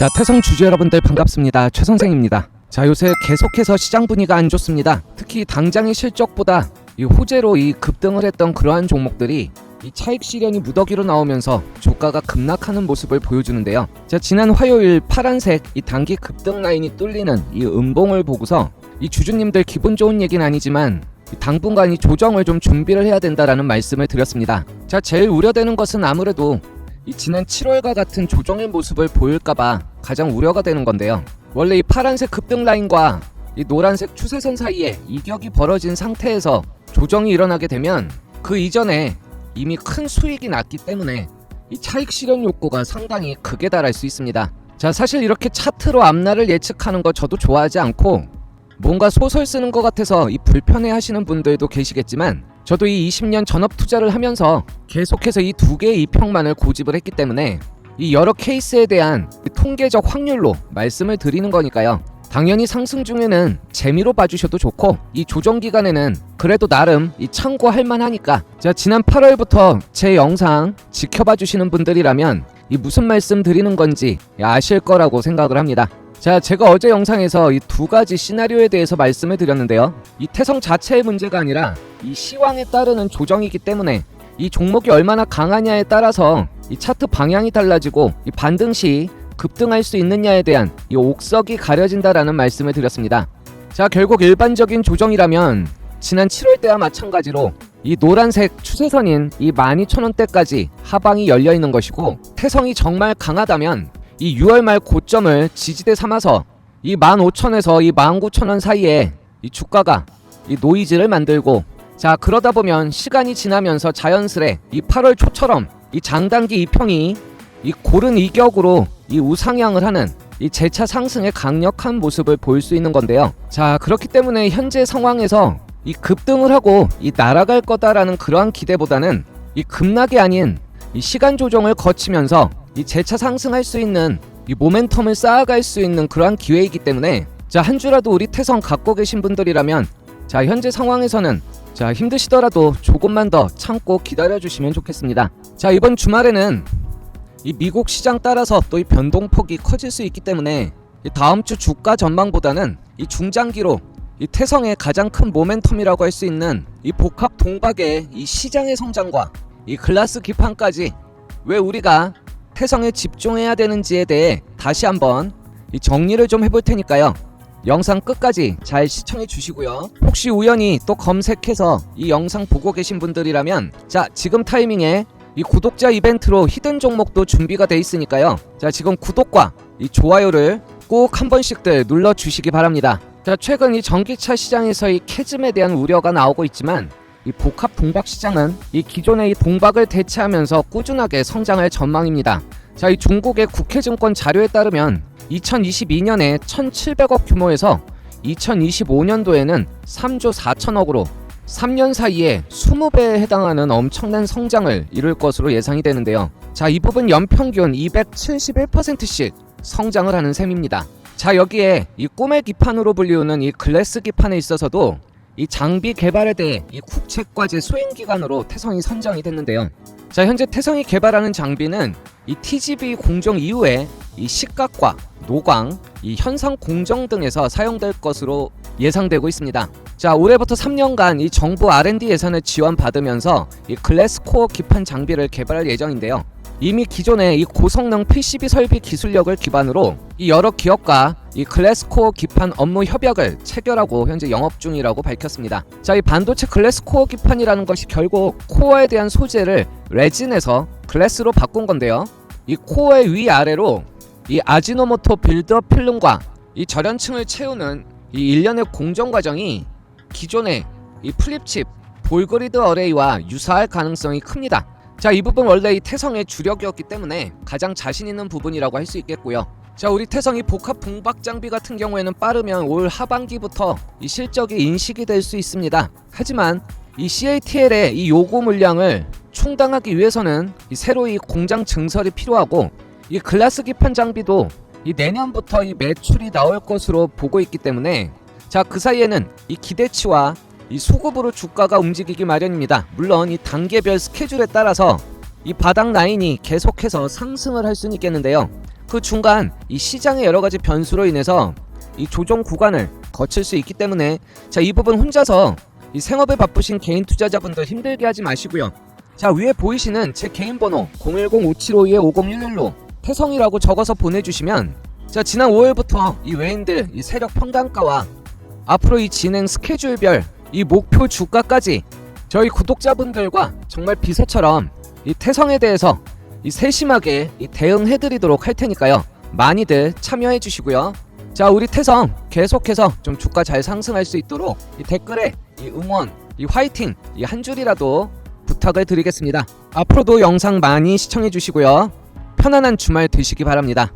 자, 태성 주주 여러분들 반갑습니다. 최 선생입니다. 자, 요새 계속해서 시장 분위기가 안 좋습니다. 특히 당장의 실적보다 이 호재로 이 급등을 했던 그러한 종목들이 이 차익 실현이 무더기로 나오면서 주가가 급락하는 모습을 보여주는데요. 자, 지난 화요일 파란색 이 단기 급등 라인이 뚫리는 이 음봉을 보고서 이 주주님들 기분 좋은 얘기는 아니지만 이 당분간 이 조정을 좀 준비를 해야 된다라는 말씀을 드렸습니다. 자, 제일 우려되는 것은 아무래도 이 지난 7월과 같은 조정의 모습을 보일까봐 가장 우려가 되는 건데요. 원래 이 파란색 급등 라인과 이 노란색 추세선 사이에 이격이 벌어진 상태에서 조정이 일어나게 되면 그 이전에 이미 큰 수익이 났기 때문에 이 차익 실현 욕구가 상당히 극에 달할 수 있습니다. 자, 사실 이렇게 차트로 앞날을 예측하는 거 저도 좋아하지 않고 뭔가 소설 쓰는 것 같아서 이 불편해 하시는 분들도 계시겠지만 저도 이 20년 전업 투자를 하면서 계속해서 이 두 개의 이평만을 고집을 했기 때문에 이 여러 케이스에 대한 이 통계적 확률로 말씀을 드리는 거니까요. 당연히 상승 중에는 재미로 봐주셔도 좋고 이 조정 기간에는 그래도 나름 이 참고할 만하니까 자 지난 8월부터 제 영상 지켜봐 주시는 분들이라면 이 무슨 말씀 드리는 건지 아실 거라고 생각을 합니다. 자, 제가 어제 영상에서 이 두 가지 시나리오에 대해서 말씀을 드렸는데요. 이 태성 자체의 문제가 아니라 이 시황에 따르는 조정이기 때문에 이 종목이 얼마나 강하냐에 따라서 이 차트 방향이 달라지고 이 반등 시 급등할 수 있느냐에 대한 이 옥석이 가려진다라는 말씀을 드렸습니다. 자, 결국 일반적인 조정이라면 지난 7월 때와 마찬가지로 이 노란색 추세선인 이 12,000원대까지 하방이 열려 있는 것이고 태성이 정말 강하다면 이 6월 말 고점을 지지대 삼아서 이 15,000에서 이 19,000원 사이에 이 주가가 이 노이즈를 만들고 자 그러다 보면 시간이 지나면서 자연스레 이 8월 초처럼 이 장단기 이평이 이 고른 이격으로 이 우상향을 하는 이 재차 상승의 강력한 모습을 보일 수 있는 건데요. 자 그렇기 때문에 현재 상황에서 이 급등을 하고 이 날아갈 거다라는 그러한 기대보다는 이 급락이 아닌 이 시간 조정을 거치면서 이 재차 상승할 수 있는 이 모멘텀을 쌓아갈 수 있는 그러한 기회이기 때문에 자 한 주라도 우리 태성 갖고 계신 분들이라면 자 현재 상황에서는 자 힘드시더라도 조금만 더 참고 기다려 주시면 좋겠습니다. 자 이번 주말에는 이 미국 시장 따라서 또 이 변동폭이 커질 수 있기 때문에 이 다음 주 주가 전망보다는 이 중장기로 이 태성의 가장 큰 모멘텀이라고 할 수 있는 이 복합 동박의 이 시장의 성장과 이 글라스 기판까지 왜 우리가 태성에 집중해야 되는지에 대해 다시 한번 이 정리를 좀 해볼 테니까요. 영상 끝까지 잘 시청해 주시고요. 혹시 우연히 또 검색해서 이 영상 보고 계신 분들이라면 자 지금 타이밍에 이 구독자 이벤트로 히든 종목도 준비가 돼 있으니까요. 자 지금 구독과 이 좋아요를 꼭 한 번씩들 눌러 주시기 바랍니다. 자 최근 이 전기차 시장에서의 캐즘에 대한 우려가 나오고 있지만 이 복합 동박 시장은 이 기존의 이 동박을 대체하면서 꾸준하게 성장할 전망입니다. 자, 이 중국의 국회증권 자료에 따르면 2022년에 1,700억 규모에서 2025년도에는 3조 4천억으로 3년 사이에 20배에 해당하는 엄청난 성장을 이룰 것으로 예상이 되는데요. 자, 이 부분 연평균 271%씩 성장을 하는 셈입니다. 자, 여기에 이 꿈의 기판으로 불리우는 이 글래스 기판에 있어서도 이 장비 개발에 대해 이 국책과제 수행 기관으로 태성이 선정이 됐는데요. 자, 현재 태성이 개발하는 장비는 이 TGV 공정 이후에 이 식각과 노광, 이 현상 공정 등에서 사용될 것으로 예상되고 있습니다. 자, 올해부터 3년간 이 정부 R&D 예산을 지원받으면서 이 글래스 코어 기판 장비를 개발할 예정인데요. 이미 기존의 이 고성능 PCB 설비 기술력을 기반으로 이 여러 기업과 이 글래스코어 기판 업무 협약을 체결하고 현재 영업 중이라고 밝혔습니다. 자, 이 반도체 글래스코어 기판이라는 것이 결국 코어에 대한 소재를 레진에서 글래스로 바꾼 건데요. 이 코어의 위아래로 이 아지노모토 빌드업 필름과 이 절연층을 채우는 이 일련의 공정 과정이 기존의 이 플립칩 볼그리드 어레이와 유사할 가능성이 큽니다. 자, 이 부분 원래 이 태성의 주력이었기 때문에 가장 자신 있는 부분이라고 할 수 있겠고요. 자, 우리 태성이 복합 동박 장비 같은 경우에는 빠르면 올 하반기부터 이 실적이 인식이 될 수 있습니다. 하지만 이 CATL의 이 요구 물량을 충당하기 위해서는 이 새로 이 공장 증설이 필요하고 이 글라스 기판 장비도 이 내년부터 이 매출이 나올 것으로 보고 있기 때문에 자, 그 사이에는 이 기대치와 이 소급으로 주가가 움직이기 마련입니다. 물론 이 단계별 스케줄에 따라서 이 바닥 라인이 계속해서 상승을 할 수는 있겠는데요. 그 중간 이 시장의 여러 가지 변수로 인해서 이 조정 구간을 거칠 수 있기 때문에 자 이 부분 혼자서 이 생업에 바쁘신 개인 투자자분들 힘들게 하지 마시고요. 자 위에 보이시는 제 개인 번호 010-5752-5011로 태성이라고 적어서 보내주시면 자 지난 5월부터 이 외인들 이 세력 평단가와 앞으로 이 진행 스케줄별 이 목표 주가까지 저희 구독자분들과 정말 비서처럼 이 태성에 대해서 이 세심하게 이 대응해드리도록 할 테니까요. 많이들 참여해 주시고요. 자 우리 태성 계속해서 좀 주가 잘 상승할 수 있도록 이 댓글에 이 응원 이 화이팅 이 한 줄이라도 부탁을 드리겠습니다. 앞으로도 영상 많이 시청해 주시고요. 편안한 주말 되시기 바랍니다